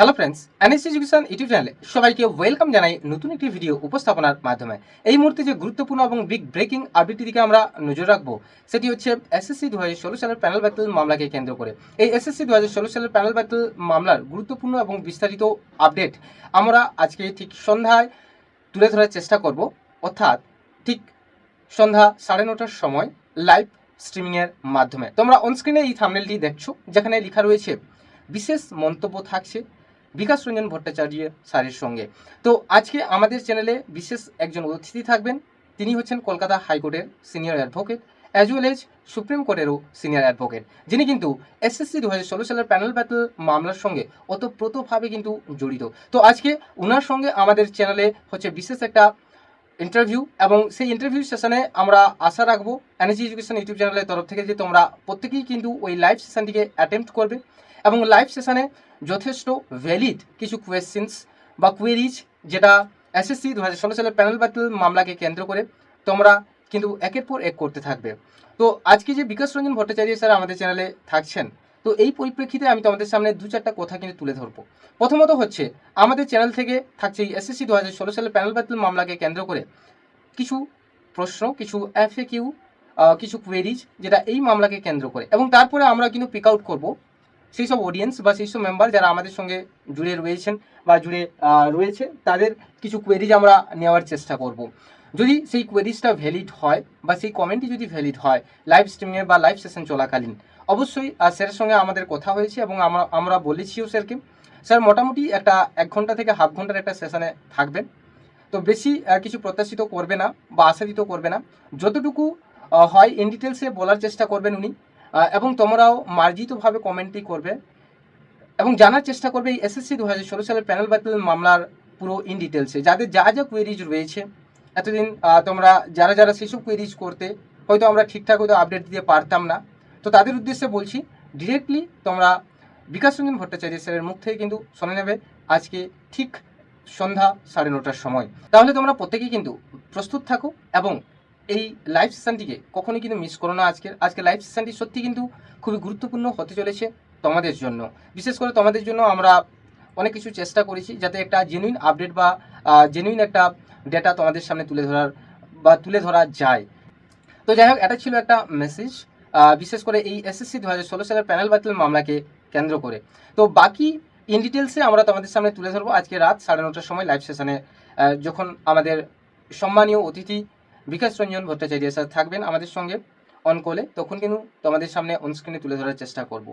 Hello friends NS education YouTube চ্যানেলে সবাইকে welcome জানাই নতুন একটি ভিডিও উপস্থাপনার মাধ্যমে। এই মুহূর্তে যে গুরুত্বপূর্ণ এবং বিগ ব্রেকিং আপডেটটির দিকে আমরা নজর রাখব, সেটি হচ্ছে এসএসসি দু হাজার ষোলো সালের প্যানেল ব্যাটেল মামলাকে কেন্দ্র করে। এই এসএসসি দু হাজার ষোলো সালের প্যানেল ব্যাটেল মামলার গুরুত্বপূর্ণ এবং বিস্তারিত আপডেট আমরা আজকে ঠিক সন্ধ্যায় তুলে ধরার চেষ্টা করব। অর্থাৎ ঠিক সন্ধ্যা সাড়ে নটার সময় লাইভ স্ট্রিমিংয়ের মাধ্যমে। তোমরা অনস্ক্রিনে এই থামনেলটি দেখছ, যেখানে লেখা রয়েছে, বিশেষ মন্তব্য থাকছে বিকাশ রঞ্জন ভট্টাচার্য স্যারের সঙ্গে। তো আজকে আমাদের চ্যানেলে বিশেষ একজন অতিথি থাকবেন। তিনি হচ্ছেন কলকাতা হাইকোর্টের senior advocate as well as supreme কোর্টেরও senior advocate. যিনি কিন্তু এসএসসি দু হাজার ষোলো সালের প্যানেল ব্যাটল মামলার সঙ্গে ওতপ্রোতভাবে কিন্তু জড়িত। তো আজকে ওনার সঙ্গে আমাদের চ্যানেলে হচ্ছে বিশেষ একটা ইন্টারভিউ এবং সেই ইন্টারভিউ সেশনে আমরা আশা রাখব এনার্জি এডুকেশন ইউটিউব চ্যানেলের তরফ থেকে যে তোমরা প্রত্যেকেই কিন্তু ওই লাইভ সেশনটিকে অ্যাটেম্প্ট করবে এবং লাইভ সেশনে যথেষ্ট ভ্যালিড কিছু কোয়েশ্চেন্স বা কোয়েরিজ যেটা এসএসসি দু হাজার ষোলো সালের প্যানেল ব্যাটল মামলাকে কেন্দ্র করে তোমরা কিন্তু একের পর এক করতে থাকবে। তো আজকে যে বিকাশ রঞ্জন ভট্টাচার্য স্যার আমাদের চ্যানেলে থাকছেন, তো এই পরিপ্রেক্ষিতে আমি তোমাদের সামনে দু চারটা কথা কিন্তু তুলে ধরবো। প্রথমত হচ্ছে, আমাদের চ্যানেল থেকে থাকছে এসএসসি দু হাজার ষোলো সালের প্যানেল ব্যাটল মামলাকে কেন্দ্র করে কিছু প্রশ্ন, কিছু এফএ কিউ কিছু কোয়েরিজ যেটা এই মামলাকে কেন্দ্র করে। এবং তারপরে আমরা কিন্তু পিক আউট করব সেই সব অডিয়েন্স বা সেই সব মেম্বার যারা আমাদের সঙ্গে জুড়ে রয়েছেন বা জুড়ে রয়েছে, তাদের কিছু কোয়েরিজ আমরা নেওয়ার চেষ্টা করব। যদি সেই কোয়েরিজটা ভ্যালিড হয় বা সেই কমেন্টই যদি ভ্যালিড হয় লাইভ স্ট্রিমিংয়ে বা লাইভ সেশন চলাকালীন, অবশ্যই স্যারের সঙ্গে আমাদের কথা হয়েছে এবং আমরা আমরা বলেছিও স্যারকে। স্যার, মোটামুটি একটা এক ঘণ্টা থেকে হাফ ঘণ্টার একটা সেশনে থাকবেন। তো বেশি কিছু প্রত্যাশিত করবে না বা আশাদিত করবে না। যতটুকু হয় ইন ডিটেলসে বলার চেষ্টা করবেন উনি। এবং তোমরাও মার্জিতভাবে কমেন্টই করবে এবং জানার চেষ্টা করবে এই এসএসসি দু হাজার ষোলো সালের প্যানেল ব্যাটেল মামলার পুরো ইন ডিটেলসে যাদের যা যা কোয়েরিজ রয়েছে, এতদিন তোমরা যারা যারা সেসব কোয়েরিজ করতে, হয়তো আমরা ঠিকঠাক হয়তো আপডেট দিতে পারতাম না। তো তাদের উদ্দেশ্যে বলছি ডিরেক্টলি তোমরা বিকাশ রঞ্জন ভট্টাচার্য স্যারের মুখ থেকে কিন্তু শুনে নেবে আজকে ঠিক সন্ধ্যা সাড়ে নটার সময়। তাহলে তোমরা প্রত্যেকেই কিন্তু প্রস্তুত থাকো এবং এই লাইভ সেশনটিকে কখনোই কিন্তু মিস করো না আজকের। আজকে লাইভ সেশনটি সত্যি কিন্তু খুবই গুরুত্বপূর্ণ হতে চলেছে তোমাদের জন্য। বিশেষ করে তোমাদের জন্য আমরা অনেক কিছু চেষ্টা করেছি যাতে একটা জেনুইন আপডেট বা জেনুইন একটা ডেটা তোমাদের সামনে তুলে ধরার বা তুলে ধরা যায়। তো যাই হোক, এটা ছিল একটা মেসেজ বিশেষ করে এই এসএসসি দু হাজার ষোলো সালের প্যানেল বাতিল মামলাকে কেন্দ্র করে। তো বাকি ইন ডিটেলসে আমরা তোমাদের সামনে তুলে ধরবো আজকে রাত সাড়ে নটার সময় লাইভ সেশনে যখন আমাদের সম্মানীয় অতিথি বিকাশ রঞ্জন ভট্টাচার্য স্যার থাকবেন আমাদের সঙ্গে অন কলে তখন কিন্তু তোমাদের সামনে অনস্ক্রিনে তুলে ধরার চেষ্টা করব।